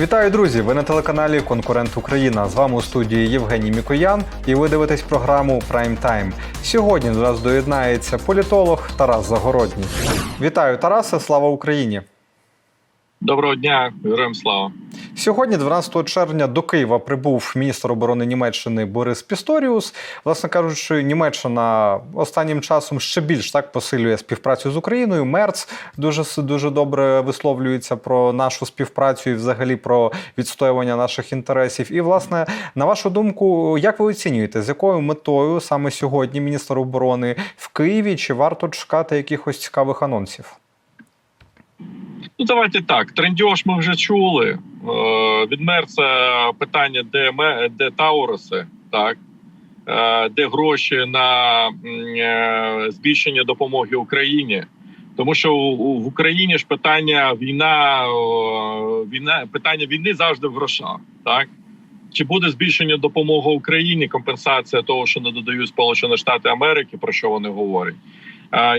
Вітаю, друзі! Ви на телеканалі Конкурент Україна. З вами у студії Євгеній Мікоян, і ви дивитесь програму Прайм Тайм. Сьогодні до нас доєднається політолог Тарас Загородній. Вітаю, Тарасе! Слава Україні! Доброго дня, героям слава. Сьогодні, 12 червня, до Києва прибув міністр оборони Німеччини Борис Пісторіус. Власне кажучи, Німеччина останнім часом ще більш так посилює співпрацю з Україною. Мерц дуже дуже добре висловлюється про нашу співпрацю і взагалі про відстоювання наших інтересів. І, власне, на вашу думку, як ви оцінюєте, з якою метою саме сьогодні міністр оборони в Києві? Чи варто чекати якихось цікавих анонсів? Ну давайте так. Трендьош ми вже чули. Е, від Мерца питання, де де Тауруси, так е, де гроші на е, збільшення допомоги Україні. Тому що в Україні ж питання війна, війна, питання війни завжди в грошах. Так чи буде збільшення допомоги Україні, компенсація того, що не додають Сполучені Штати Америки, про що вони говорять?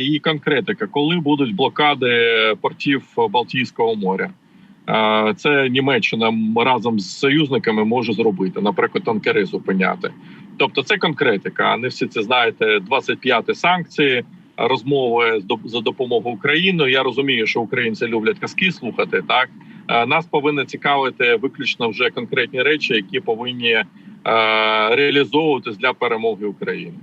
І конкретика, коли будуть блокади портів Балтійського моря, це Німеччина разом з союзниками може зробити, наприклад, танкери зупиняти. Тобто, це конкретика. А не всі це знаєте. 25 санкції, розмови за допомогою України. Я розумію, що українці люблять казки слухати. Так нас повинно цікавити виключно вже конкретні речі, які повинні реалізовуватись для перемоги України.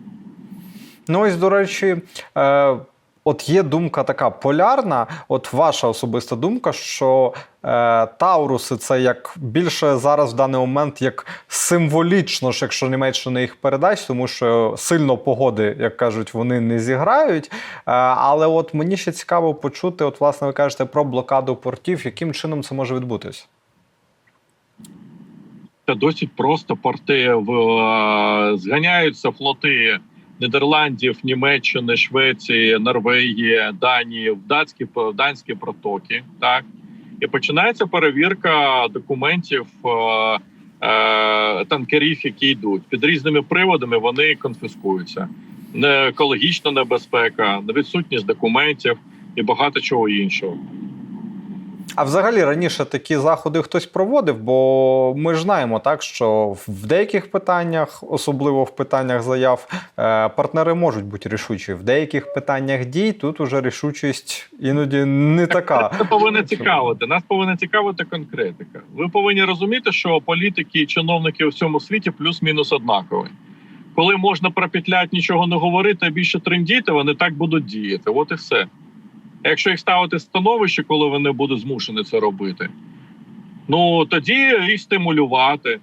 Ну ось, до речі, е, от є думка така полярна. От ваша особиста думка, що е, Тауруси це як більше зараз в даний момент як символічно, ж, якщо Німеччина їх передасть, тому що сильно погоди, як кажуть, вони не зіграють. Е, але от мені ще цікаво почути, от, власне, ви кажете про блокаду портів, яким чином це може відбутись? Це досить просто порти в е, зганяються флоти Нідерландів, Німеччини, Швеції, Норвегії, Данії в датські данські протоки. Так і починається перевірка документів е, е, танкерів, які йдуть під різними приводами. Вони конфіскуються. Не екологічна небезпека, відсутність документів і багато чого іншого. А взагалі раніше такі заходи хтось проводив, бо ми ж знаємо так, що в деяких питаннях, особливо в питаннях заяв, е, партнери можуть бути рішучі. В деяких питаннях дій тут уже рішучість іноді не така. Це повинно цікавити. Нас повинна цікавити конкретика. Ви повинні розуміти, що політики і чиновники у всьому світі плюс-мінус однакові. Коли можна пропетлять нічого не говорити, а більше трендіти, вони так будуть діяти. От і все. Якщо їх ставити становище, коли вони будуть змушені це робити, ну тоді їх стимулювати,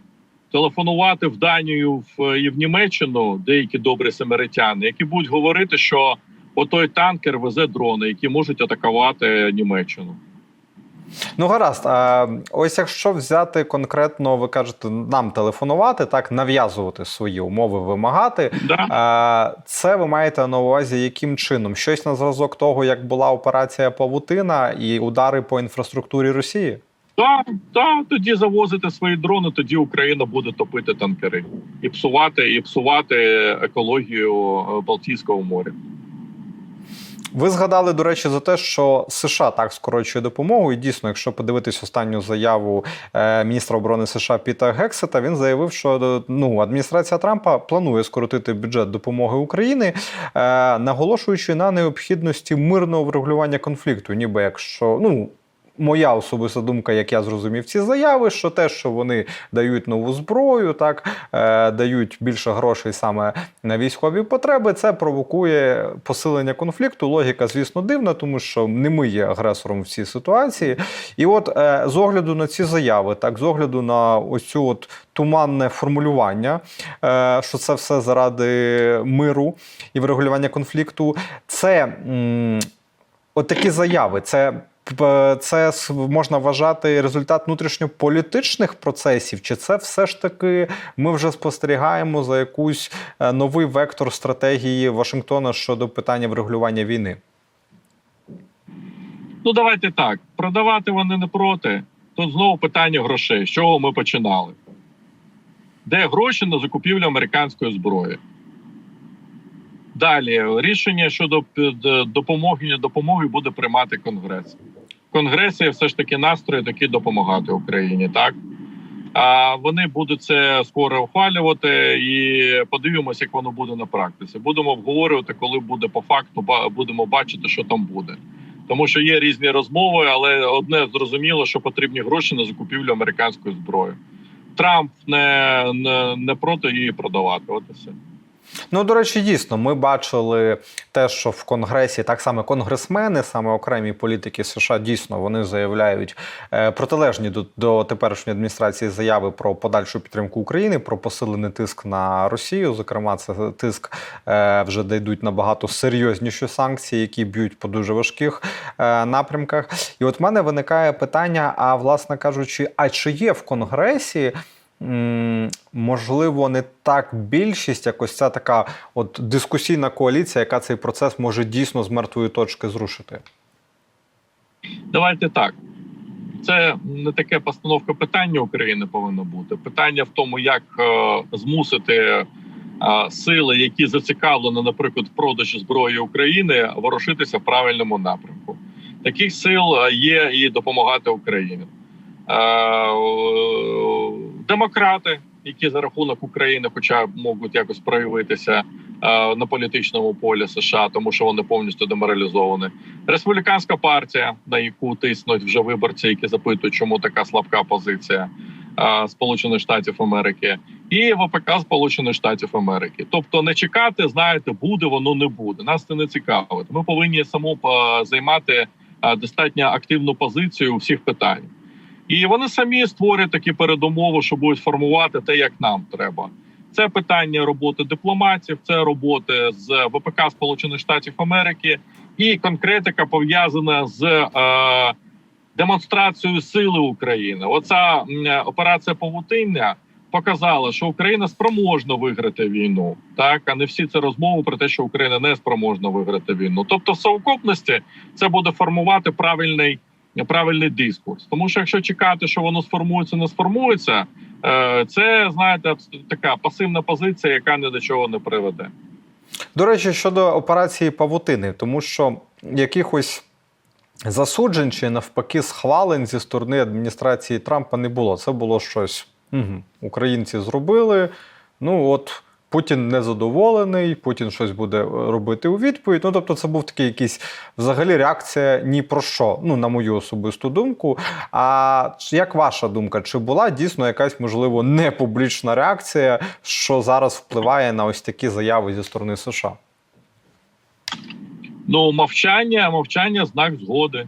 телефонувати в Данію в, і в Німеччину деякі добрі самаритяни, які будуть говорити, що отой танкер везе дрони, які можуть атакувати Німеччину. Ну гаразд. А ось якщо взяти конкретно, ви кажете, нам телефонувати, так нав'язувати свої умови, вимагати. Да? Це ви маєте на увазі, яким чином? Щось на зразок того, як була операція Павутина і удари по інфраструктурі Росії? Так, так, тоді завозити свої дрони, тоді Україна буде топити танкери і псувати, і псувати екологію е, Балтійського моря. Ви згадали, до речі, за те, що США так скорочує допомогу. І дійсно, якщо подивитись останню заяву е, міністра оборони США Піта Гексета, він заявив, що ну адміністрація Трампа планує скоротити бюджет допомоги Україні, е, наголошуючи на необхідності мирного врегулювання конфлікту, ніби якщо ну. Моя особиста думка, як я зрозумів ці заяви, що те, що вони дають нову зброю, так е, дають більше грошей саме на військові потреби, це провокує посилення конфлікту. Логіка, звісно, дивна, тому що не ми є агресором в цій ситуації. І от е, з огляду на ці заяви, так з огляду на ось цю от туманне формулювання, е, що це все заради миру і врегулювання конфлікту, це м, от такі заяви. Це це можна вважати результат внутрішньополітичних процесів, чи це все ж таки ми вже спостерігаємо за якийсь е, новий вектор стратегії Вашингтона щодо питання врегулювання війни? Ну давайте так. Продавати вони не проти. Тут знову питання грошей. З чого ми починали? Де гроші на закупівлю американської зброї? Далі рішення щодо допомоги допомоги буде приймати Конгрес. в Конгресі все ж таки настрої такі допомагати Україні. Так а вони будуть це скоро ухвалювати, і подивимося, як воно буде на практиці. Будемо обговорювати, коли буде по факту, будемо бачити, що там буде. Тому що є різні розмови, але одне зрозуміло, що потрібні гроші на закупівлю американської зброї. Трамп не, не, не проти її продавати. От і все. Ну, до речі, дійсно, ми бачили те, що в Конгресі так само конгресмени, саме окремі політики США, дійсно вони заявляють е, протилежні до, до теперішньої адміністрації заяви про подальшу підтримку України, про посилений тиск на Росію. Зокрема, це тиск е, вже де йдуть набагато серйозніші санкції, які б'ють по дуже важких е, напрямках. І от в мене виникає питання: а власне кажучи, а чи є в Конгресі? Можливо, не так більшість, якось ця така от дискусійна коаліція, яка цей процес може дійсно з мертвої точки зрушити. Давайте так. Це не таке постановка питання України повинно бути. Питання в тому, як е, змусити е, сили, які зацікавлені, наприклад, в продажі зброї України, ворушитися в правильному напрямку. Таких сил е, є і допомагати Україні. Демократи, які за рахунок України, хоча можуть якось проявитися е, на політичному полі США, тому що вони повністю деморалізовані. Республіканська партія, на яку тиснуть вже виборці, які запитують, чому така слабка позиція е, Сполучених Штатів Америки, і ВПК Сполучених Штатів Америки. Тобто, не чекати, знаєте, буде воно не буде. Нас це не цікавить. Ми повинні само е, займати достатньо активну позицію у всіх питаннях. І вони самі створюють такі передумови, що будуть формувати те, як нам треба. Це питання роботи дипломатів, це роботи з ВПК Сполучених Штатів Америки, і конкретика пов'язана з е, демонстрацією сили України. Оця операція Павутиння показала, що Україна спроможна виграти війну. Так а не всі це розмови про те, що Україна не спроможна виграти війну. Тобто, в совокупності це буде формувати правильний правильний дискурс. Тому що якщо чекати, що воно сформується, не сформується, е, це знаєте, така пасивна позиція, яка ні до чого не приведе. До речі, щодо операції Павутини, тому що якихось засуджень чи навпаки схвалень зі сторони адміністрації Трампа не було. Це було щось. Угу. Українці зробили. Ну от. Путін незадоволений, Путін щось буде робити у відповідь. Ну тобто, це був такий якийсь взагалі реакція ні про що, ну на мою особисту думку. А як ваша думка, чи була дійсно якась можливо непублічна реакція, що зараз впливає на ось такі заяви зі сторони США? Ну, мовчання, мовчання знак згоди.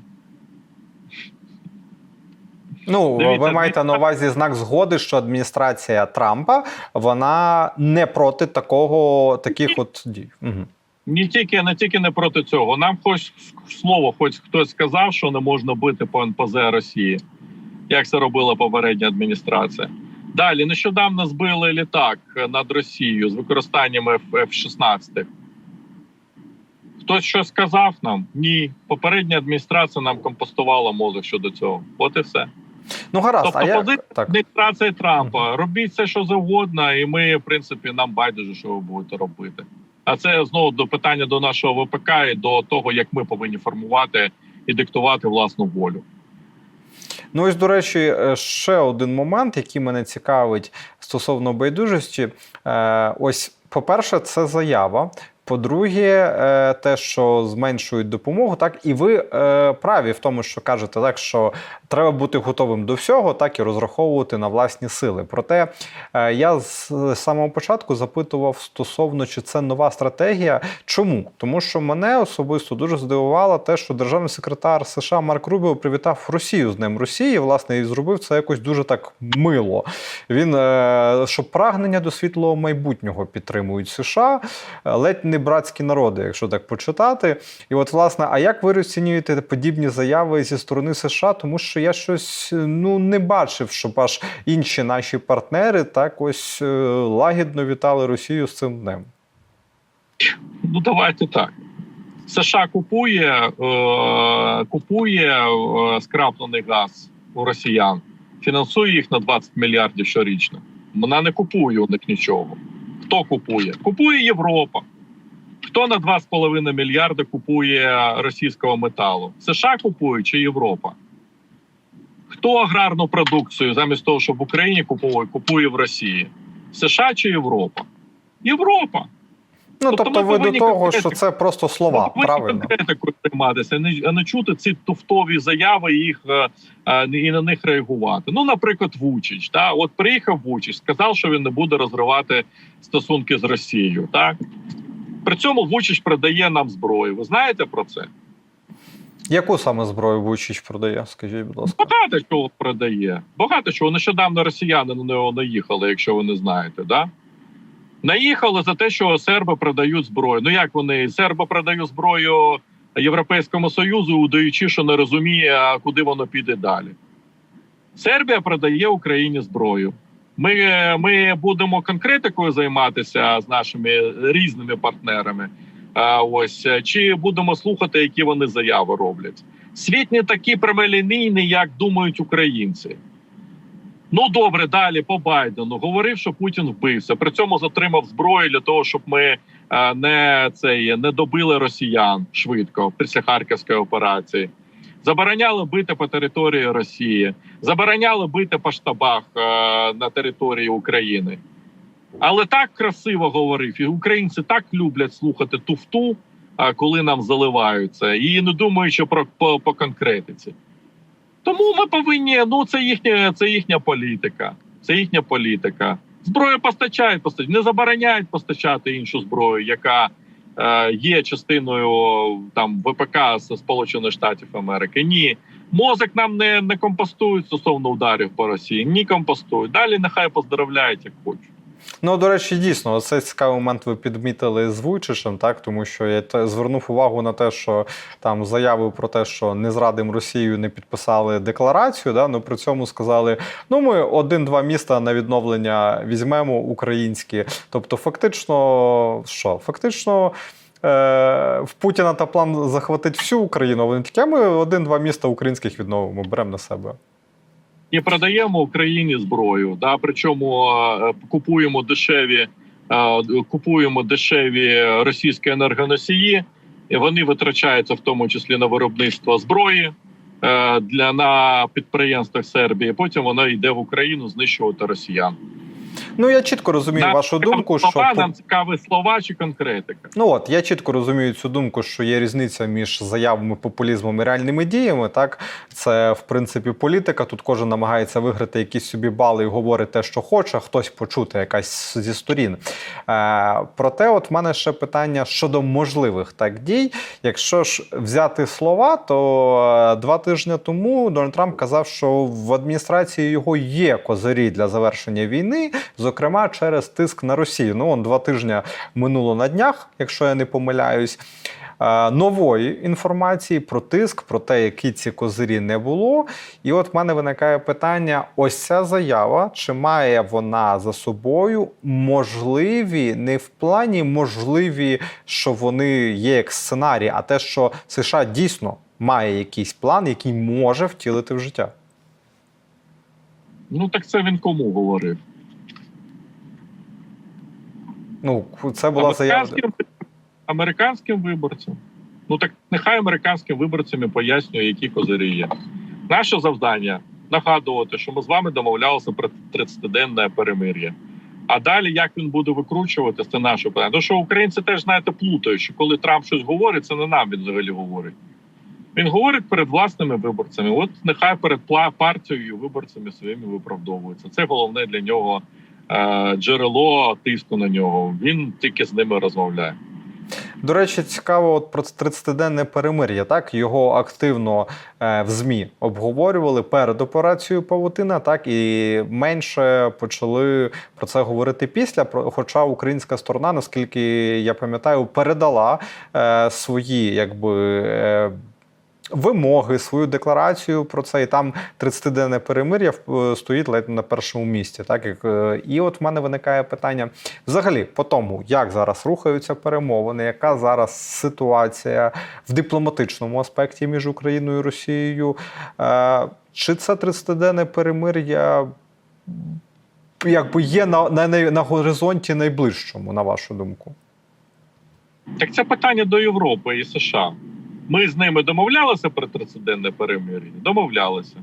Ну, Дивіться, ви маєте на увазі знак згоди, що адміністрація Трампа вона не проти такого таких от дій. Угу. Не тільки не тільки не проти цього. Нам хоч слово, хоч хтось сказав, що не можна бити по НПЗ Росії, як це робила попередня адміністрація. Далі нещодавно збили літак над Росією з використанням F-16. Хтось щось сказав нам? Ні. Попередня адміністрація нам компостувала мозок щодо цього. От і все. Ну гаразд, Тобто а позиція так. адміністрації Трампа. Робіть все, що завгодно, і ми, в принципі, нам байдуже, що ви будете робити. А це знову до питання до нашого ВПК і до того, як ми повинні формувати і диктувати власну волю. Ну ось, до речі, е, ще один момент, який мене цікавить стосовно байдужості. Е, Ось, по-перше, це заява. По-друге, е, те, що зменшують допомогу, так і ви е, праві в тому, що кажете, так що треба бути готовим до всього, так і розраховувати на власні сили. Проте е, я з самого початку запитував стосовно, чи це нова стратегія. Чому? Тому що мене особисто дуже здивувало те, що державний секретар США Марк Рубіо привітав Росію з Днем Росії, власне, і зробив це якось дуже так мило. Він що прагнення до світлого майбутнього підтримують США, ледь братські народи, якщо так почитати. І от, власне, а як ви розцінюєте подібні заяви зі сторони США? Тому що я щось ну не бачив, щоб аж інші наші партнери так ось е, лагідно вітали Росію з цим днем. Ну давайте так. США купує, е, купує е, скраплений газ у росіян, фінансує їх на 20 мільярдів щорічно. Вона не купує у них нічого. Хто купує? Купує Європа. Хто на 2,5 мільярди купує російського металу? США купує чи Європа? Хто аграрну продукцію замість того, щоб в Україні купує, купує в Росії? США чи Європа? Європа. Ну Тобто тобто, ви до того, що це просто слова, Ми правильно? конкретикою займатися, а не, чути ці туфтові заяви їх е, е, і на них реагувати. Ну, наприклад, Вучич. Да? От приїхав Вучич, сказав, що він не буде розривати стосунки з Росією. Так при цьому Вучич продає нам зброю. Ви знаєте про це? Яку саме зброю Вучич продає? Скажіть, будь ласка. Багато чого продає. Багато чого. Нещодавно росіяни на нього наїхали, якщо ви не знаєте. Да? Наїхали за те, що серби продають зброю. Ну як вони? Серби продають зброю Європейському Союзу, удаючи, що не розуміє, куди воно піде далі. Сербія продає Україні зброю. Ми, ми будемо конкретикою займатися з нашими різними партнерами. А, ось чи будемо слухати, які вони заяви роблять. Світ не такий прямолінійний, як думають українці. Ну добре, далі по Байдену говорив, що Путін вбився. При цьому затримав зброю для того, щоб ми е, не цей не добили росіян швидко після харківської операції. Забороняли бити по території Росії, забороняли бити по штабах е, на території України. Але так красиво говорив, і українці так люблять слухати туфту, а коли нам заливаються, і не думаючи про по, по конкретиці. Тому ми повинні. Ну це їхня, це їхня політика. Це їхня політика. Зброю постачають, постачають, не забороняють постачати іншу зброю, яка е, є частиною там ВПК Сполучених Штатів Америки. Ні, мозок нам не, не компостують стосовно ударів по Росії. Ні, компостують. Далі нехай поздравляють, як хочуть. Ну, до речі, дійсно, цей цікавий момент ви підмітили з Вуйчишем, так тому що я звернув увагу на те, що там заяви про те, що не зрадимо Росію, не підписали декларацію. Да, ну при цьому сказали: ну ми один-два міста на відновлення візьмемо українські. Тобто, фактично, що фактично. е, В Путіна та план захватити всю Україну. Вони такі, «А ми один-два міста українських відновимо, беремо на себе. І продаємо Україні зброю. Да, причому е, купуємо дешеві, е, купуємо дешеві російські енергоносії, вони витрачаються в тому числі на виробництво зброї е, для на підприємствах Сербії. Потім вона йде в Україну знищувати росіян. Ну я чітко розумію Нам вашу думку, слова, що нам цікаві слова чи конкретика. Ну от я чітко розумію цю думку, що є різниця між заявами, популізмом і реальними діями. Так, це в принципі політика. Тут кожен намагається виграти якісь собі бали і говорить те, що хоче, хтось почути якась зі сторін. Е, проте, от в мене ще питання щодо можливих так дій. Якщо ж взяти слова, то е, два тижні тому Дональд Трамп казав, що в адміністрації його є козирі для завершення війни, зокрема через тиск на Росію. Ну, он два тижні минуло на днях, якщо я не помиляюсь. Нової інформації про тиск, про те, які ці козирі не було. І от в мене виникає питання: ось ця заява, чи має вона за собою можливі, не в плані можливі, що вони є як сценарій, а те, що США дійсно має якийсь план, який може втілити в життя. Ну так це він кому говорив? Ну, це була заява. американським, виборцям. Ну так нехай американським виборцям і пояснює, які козирі є. Наше завдання нагадувати, що ми з вами домовлялися про 30-денне перемир'я. А далі, як він буде викручувати, це наше питання. Тому що українці теж знаєте плутають, що коли Трамп щось говорить, це не нам він взагалі говорить. Він говорить перед власними виборцями. От нехай перед партією виборцями своїми виправдовується. Це головне для нього джерело тиску на нього. Він тільки з ними розмовляє. До речі, цікаво, от про 30-денне перемир'я. Так його активно е, в змі обговорювали перед операцією Павутина, так і менше почали про це говорити після. Хоча українська сторона, наскільки я пам'ятаю, передала е, свої якби. Вимоги, свою декларацію про це, і там 30-денне перемир'я е, стоїть ледь на першому місці. Так е, і от в мене виникає питання взагалі по тому, як зараз рухаються перемовини, яка зараз ситуація в дипломатичному аспекті між Україною і Росією. Е, Чи це 30-денне перемир'я якби є на, на, на горизонті найближчому, на вашу думку? Так це питання до Європи і США. Ми з ними домовлялися про тридцятиденне перемир'я? Домовлялися.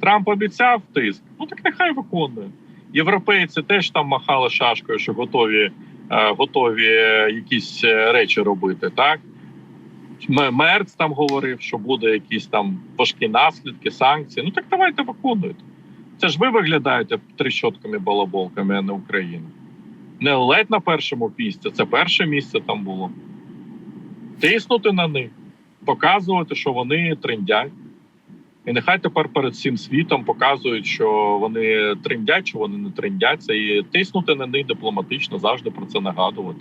Трамп обіцяв тиск. Ну так нехай виконує. Європейці теж там махали шашкою, що готові, е, готові якісь е, речі робити. Так Мерц там говорив, що буде якісь там важкі наслідки, санкції. Ну так давайте виконуйте. Це ж ви виглядаєте трещотками балаболками, а не Україна. Не ледь на першому місці, це перше місце там було. Тиснути на них, показувати, що вони трендять. І нехай тепер перед всім світом показують, що вони трендять, чи вони не трендяться, і тиснути на них дипломатично завжди про це нагадувати.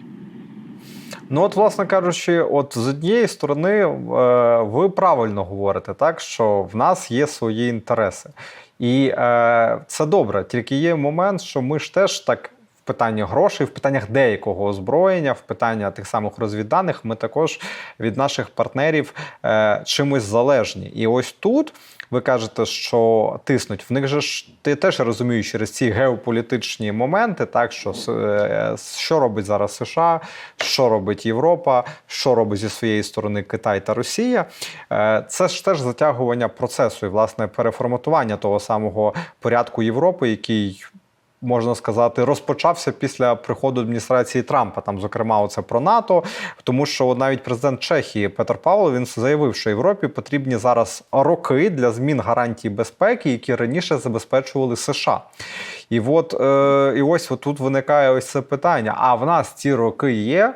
Ну, от, власне кажучи, от з однієї сторони, е, ви правильно говорите, так що в нас є свої інтереси. І е, це добре, тільки є момент, що ми ж теж так. В питанні грошей, в питаннях деякого озброєння, в питанні тих самих розвідданих, ми також від наших партнерів е, чимось залежні. І ось тут ви кажете, що тиснуть. В них же ж ти теж розумієш через ці геополітичні моменти, так що е, що робить зараз США, що робить Європа, що робить зі своєї сторони Китай та Росія. Е, Це ж теж затягування процесу і власне переформатування того самого порядку Європи, який. Можна сказати, розпочався після приходу адміністрації Трампа. Там, зокрема, оце про НАТО. Тому що навіть президент Чехії Петр Павло він заявив, що Європі потрібні зараз роки для змін гарантій безпеки, які раніше забезпечували США. І от е, і ось тут виникає ось це питання: а в нас ці роки є?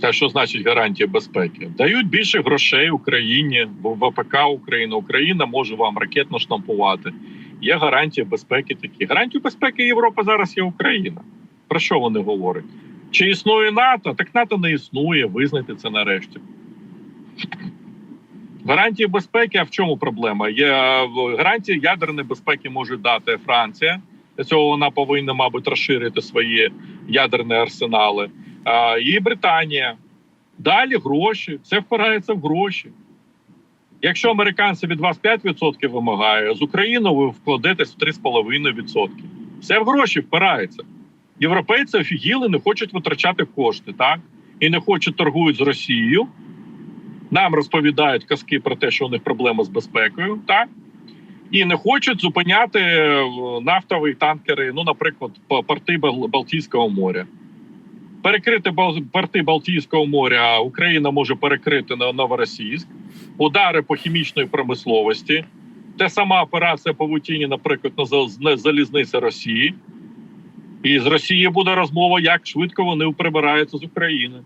Те, що значить гарантія безпеки, дають більше грошей Україні, бо ВПК Україна. Україна може вам ракетно штампувати. Є гарантія безпеки такі. Гарантію безпеки Європа зараз є Україна. Про що вони говорять? Чи існує НАТО? Так НАТО не існує. Визнайте це нарешті. Гарантії безпеки. А в чому проблема? Є гарантії ядерної безпеки може дати Франція. Для цього вона повинна, мабуть, розширити свої ядерні арсенали. І Британія. Далі гроші. Все впирається в гроші. Якщо американці від вас 5% вимагає, з Україною ви вкладетесь в 3,5%. Все в гроші впирається. Європейці офігіли, не хочуть витрачати кошти, так? І не хочуть торгують з Росією. Нам розповідають казки про те, що у них проблема з безпекою, так? І не хочуть зупиняти е, нафтові танкери, ну, наприклад, по- порти Балтійського моря. Перекрити порти Балтійського моря Україна може перекрити на Новоросійськ, удари по хімічної промисловості. Те сама операція по Вутіні, наприклад, на зал- залізниці Росії. І з Росії буде розмова, як швидко вони прибираються з України.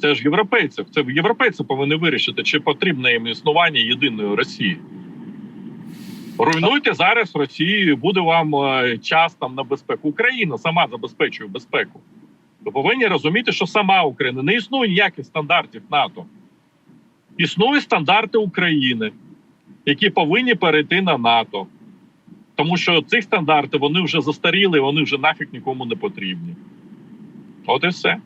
Це ж європейців. Це європейці повинні вирішити, чи потрібне їм існування єдиної Росії. Руйнуйте зараз Росію, буде вам е, час там на безпеку. Україна сама забезпечує безпеку. Ви повинні розуміти, що сама Україна не існує ніяких стандартів НАТО. Існують стандарти України, які повинні перейти на НАТО. Тому що ці стандарти вони вже застаріли, вони вже нафіг нікому не потрібні. От і все.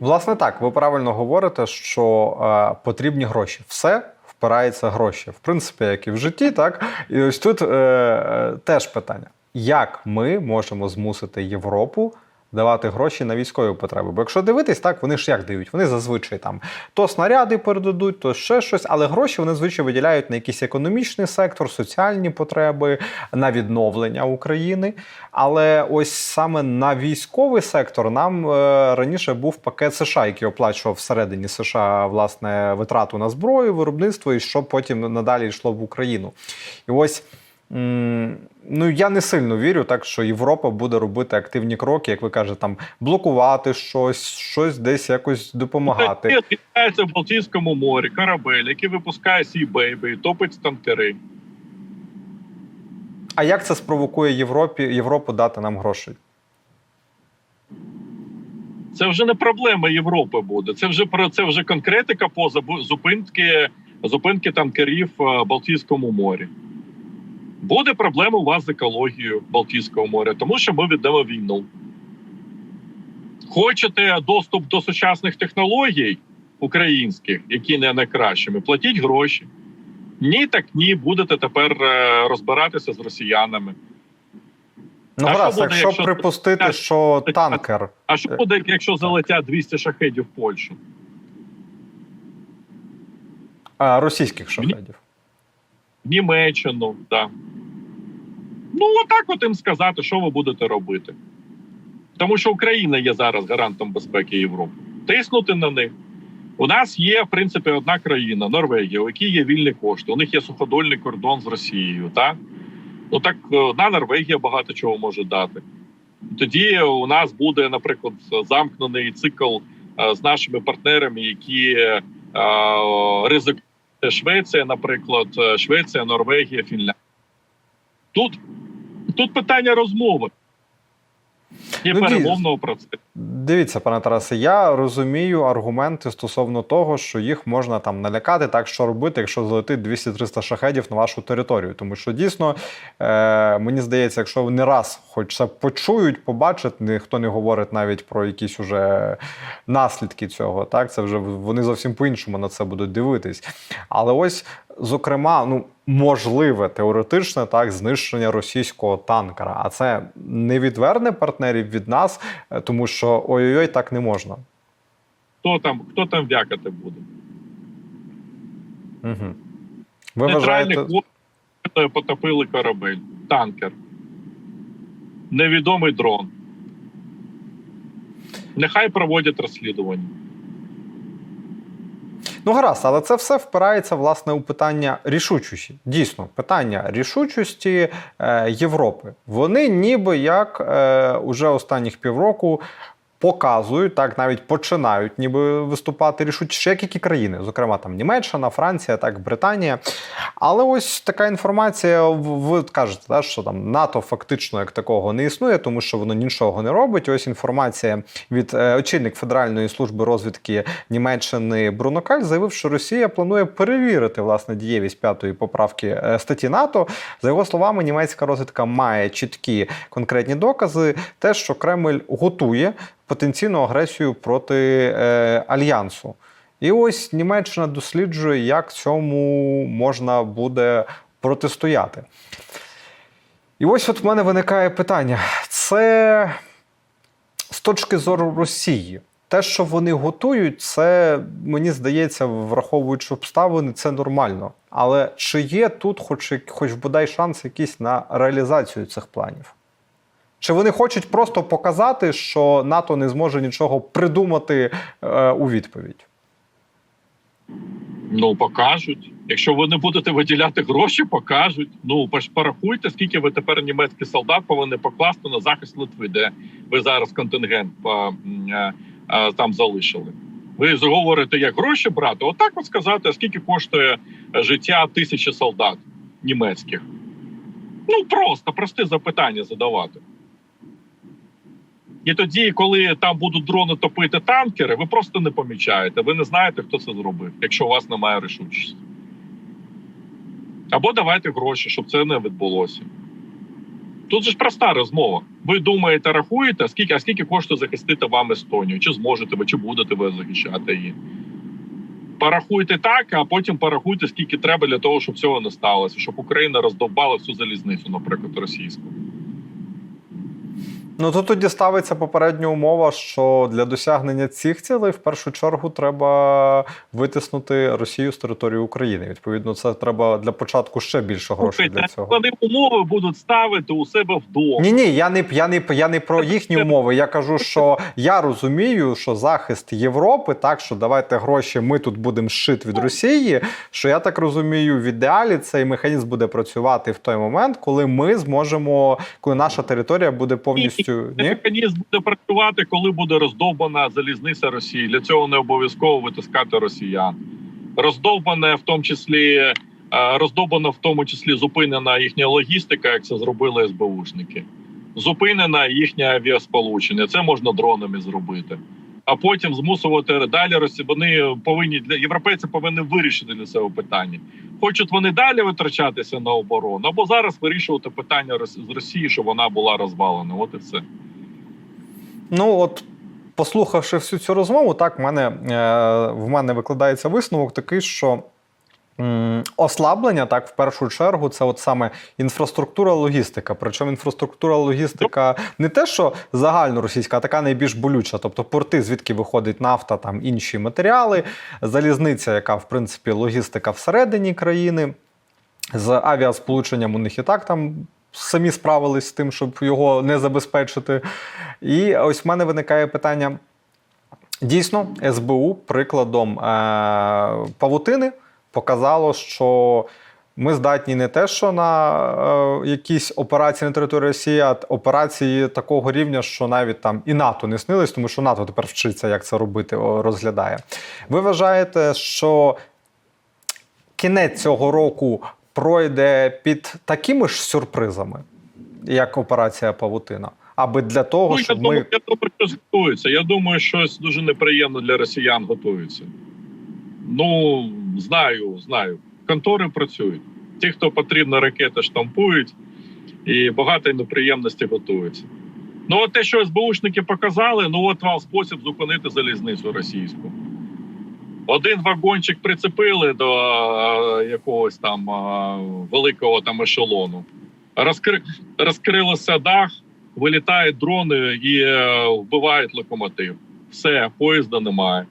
Власне, так, ви правильно говорите, що е, потрібні гроші. Все впирається гроші. В принципі, як і в житті, так. І ось тут е, е, теж питання: як ми можемо змусити Європу давати гроші на військові потреби? Бо якщо дивитись, так вони ж як дають? Вони зазвичай там то снаряди передадуть, то ще щось, але гроші вони звичайно виділяють на якийсь економічний сектор, соціальні потреби, на відновлення України. Але ось саме на військовий сектор нам е, раніше був пакет США, який оплачував всередині США власне витрату на зброю, виробництво, і що потім надалі йшло в Україну. І ось. Ну, я не сильно вірю, так що Європа буде робити активні кроки, як ви кажете, там блокувати щось, щось десь якось допомагати. З'являється в Балтійському морі корабель, який випускає Сі Бейбі, топить танкери. А як це спровокує Європі, Європу дати нам грошей? Це вже не проблема Європи буде. Це вже про це вже конкретика по забу- зупинки, зупинки танкерів в Балтійському морі. Буде проблема у вас з екологією Балтійського моря, тому що ми ведемо війну. Хочете доступ до сучасних технологій українських, які не найкращими, платіть гроші. Ні, так ні, будете тепер е, розбиратися з росіянами. Ну, А що буде, якщо, якщо- припустити, що танкер. А що буде, якщо залетять 200 шахедів в Польщу? А, російських шахедів. Німеччину, так. Ну, отак от їм сказати, що ви будете робити. Тому що Україна є зараз гарантом безпеки Європи. Тиснути на них. У нас є, в принципі, одна країна Норвегія, у якій є вільні кошти. У них є суходольний кордон з Росією. Так? Ну так е, одна Норвегія багато чого може дати. Тоді у нас буде, наприклад, замкнений цикл е, з нашими партнерами, які е, ризикують Швеція, наприклад, е, Швеція, Норвегія, Фінляндія. Тут, тут питання розмови і Ну, перемовного процесу. Дивіться, пане Тарасе, я розумію аргументи стосовно того, що їх можна там налякати, так що робити, якщо залетить 200-300 шахедів на вашу територію. Тому що дійсно е, мені здається, якщо вони раз хоч це почують, побачать, ніхто не говорить навіть про якісь уже наслідки цього. Так, це вже вони зовсім по-іншому на це будуть дивитись. Але ось, зокрема, ну. Можливе теоретичне так знищення російського танкера, а це не відверне партнерів від нас, е, тому що ой-ой, так не можна. Хто там, хто там вякати буде? Угу. Ви вважаєте, вод потопили корабель, танкер. Невідомий дрон. Нехай проводять розслідування. Ну гаразд, але це все впирається власне у питання рішучості. Дійсно, питання рішучості е, Європи. Вони ніби як е, уже останніх півроку. Показують так, навіть починають ніби виступати рішучіше, як які країни, зокрема там Німеччина, Франція, так Британія. Але ось така інформація. Ви кажете, да, що там НАТО фактично як такого не існує, тому що воно нічого не робить. Ось інформація від е, очільник Федеральної служби розвідки Німеччини Бруно Каль заявив, що Росія планує перевірити власне дієвість п'ятої поправки е, статті НАТО. За його словами, німецька розвідка має чіткі конкретні докази, те, що Кремль готує потенційну агресію проти е, альянсу. І ось Німеччина досліджує, як цьому можна буде протистояти. І ось от в мене виникає питання: це з точки зору Росії. Те, що вони готують, це мені здається, враховуючи обставини, це нормально. Але чи є тут, хоч, хоч бодай шанс якийсь на реалізацію цих планів? Чи вони хочуть просто показати, що НАТО не зможе нічого придумати е, у відповідь? Ну, покажуть. Якщо ви не будете виділяти гроші, покажуть. Ну, порахуйте, скільки ви тепер німецький солдат повинні покласти на захист Литви, де ви зараз контингент а, а, а, там залишили. Ви говорите, як гроші брати? Отак от сказати, скільки коштує життя тисячі солдат німецьких. Ну, просто просте запитання задавати. І тоді, коли там будуть дрони топити танкери, ви просто не помічаєте. Ви не знаєте, хто це зробив, якщо у вас немає рішучості. Або давайте гроші, щоб це не відбулося. Тут же ж проста розмова. Ви думаєте, рахуєте, скільки, а скільки коштує захистити вам Естонію? Чи зможете ви, чи будете ви захищати її? Порахуйте так, а потім порахуйте, скільки треба для того, щоб цього не сталося, щоб Україна роздовбала всю залізницю, наприклад, російську. Ну то тоді ставиться попередня умова, що для досягнення цих цілей в першу чергу треба витиснути Росію з території України. Відповідно, це треба для початку ще більше грошей для цього. Вони умови будуть ставити у себе вдома. Ні, ні, я не я не я не про їхні умови. Я кажу, що я розумію, що захист Європи, так що давайте гроші, ми тут будемо щит від Росії. Що я так розумію, в ідеалі цей механізм буде працювати в той момент, коли ми зможемо, коли наша територія буде повністю Цей ні. механізм буде працювати, коли буде роздовбана залізниця Росії. Для цього не обов'язково витискати росіян. Роздовбане, в тому числі е, роздовбана, в тому числі зупинена їхня логістика, як це зробили СБУшники. Зупинена їхнє авіасполучення. Це можна дронами зробити. А потім змусувати далі Росі. Вони повинні для європейці повинні вирішити для цього питання. Хочуть вони далі витрачатися на оборону, або зараз вирішувати питання з Росії, щоб вона була розвалена. От і все. Ну от. Послухавши всю цю розмову, так в мене, е, в мене викладається висновок такий, що ослаблення, так, в першу чергу, це от саме інфраструктура логістика. Причому інфраструктура логістика не те, що загальноросійська, а така найбільш болюча. Тобто порти, звідки виходить нафта, там інші матеріали, залізниця, яка, в принципі, логістика всередині країни. З авіасполученням у них і так там самі справились з тим, щоб його не забезпечити. І ось в мене виникає питання. Дійсно, СБУ прикладом е- павутини показало, що ми здатні не те, що на е- якісь операції на території Росії, а операції такого рівня, що навіть там і НАТО не снилось, тому що НАТО тепер вчиться, як це робити, розглядає. Ви вважаєте, що кінець цього року пройде під такими ж сюрпризами, як операція Павутина? Аби для того, Ну, я, щоб думаю, ми. я думаю, щось готується. Я думаю, щось дуже неприємно для росіян готується. Ну, знаю, знаю. Контори працюють. Ті, хто потрібно, ракети штампують, і багато неприємностей готується. Ну, от те, що СБУшники показали, ну от вам спосіб зупинити залізницю російську. Один вагончик прицепили до е, якогось там е, великого там ешелону. Розкри... Розкрилося дах, вилітають дрони і е, вбивають локомотив. Все, поїзда немає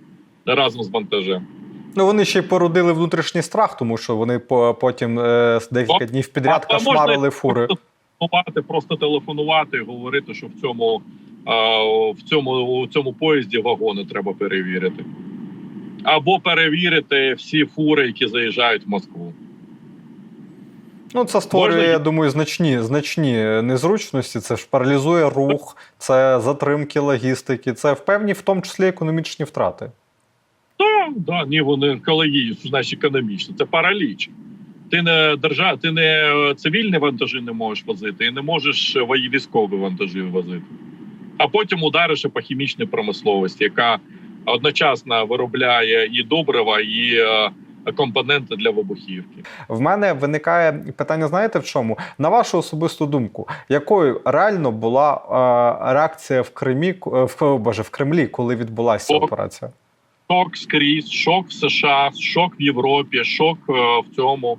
разом з вантажем. Ну вони ще й породили внутрішній страх, тому що вони потім е, з декілька Ну, днів підряд а- можна кошмарили фури. Телефонувати, просто телефонувати, говорити, що в цьому, е, в цьому, у цьому поїзді вагони треба перевірити. Або перевірити всі фури, які заїжджають в Москву. Ну це створює, Можна- я думаю, значні, значні незручності. Це ж паралізує рух, це затримки логістики, це в певні, в тому числі економічні втрати. Да, ні, вони коли їдуть, значить економічно. Це параліч. Ти не держав, ти не е, цивільні вантажі не можеш возити, і не можеш е, військові вантажі возити. А потім удариш по хімічній промисловості, яка одночасно виробляє і добрива, і е, компоненти для вибухівки. В мене виникає питання: знаєте в чому? На вашу особисту думку, якою реально була е, реакція в Кримі, в, Боже, в Кремлі, коли відбулася О. операція? Шок скрізь, шок в США, шок в Європі, шок е, в цьому.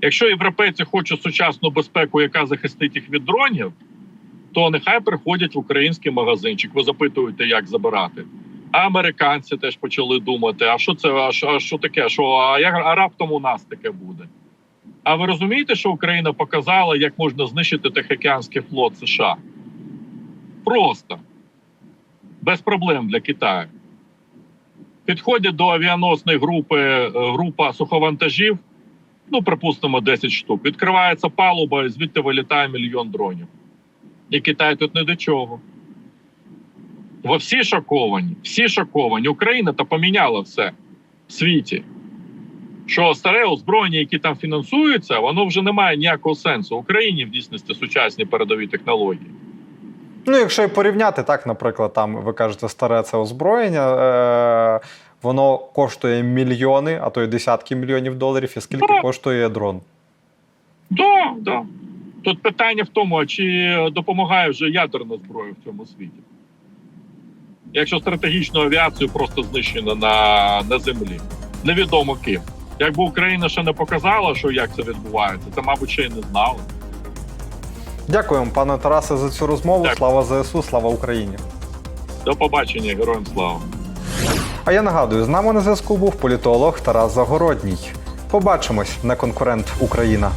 Якщо європейці хочуть сучасну безпеку, яка захистить їх від дронів, то нехай приходять в український магазинчик. Ви запитуєте, як забирати. А американці теж почали думати: а що це, а що, а що таке? Що, а, як, а раптом у нас таке буде? А ви розумієте, що Україна показала, як можна знищити Тихоокеанський флот США? Просто без проблем для Китаю. Підходять до авіаносної групи е, група суховантажів, ну припустимо 10 штук. Відкривається палуба, і звідти вилітає мільйон дронів. І Китай тут не до чого. Во всі шоковані, всі шоковані. Україна та поміняла все в світі. Що старе озброєння, які там фінансуються, воно вже не має ніякого сенсу. Україні в дійсності сучасні передові технології. Ну, якщо і порівняти, так, наприклад, там ви кажете, старе це озброєння, е, воно коштує мільйони, а то й десятки мільйонів доларів. І скільки Так. коштує дрон? Да, да. Тут питання в тому, чи допомагає вже ядерна зброя в цьому світі. Якщо стратегічну авіацію просто знищено на, на землі, невідомо ким. Якби Україна ще не показала, що як це відбувається, то, мабуть, ще й не знали. Дякуємо, пане Тарасе, за цю розмову. Дякую. Слава ЗСУ, слава Україні. До побачення, героям слава. А я нагадую, з нами на зв'язку був політолог Тарас Загородній. Побачимось на конкурент Україна.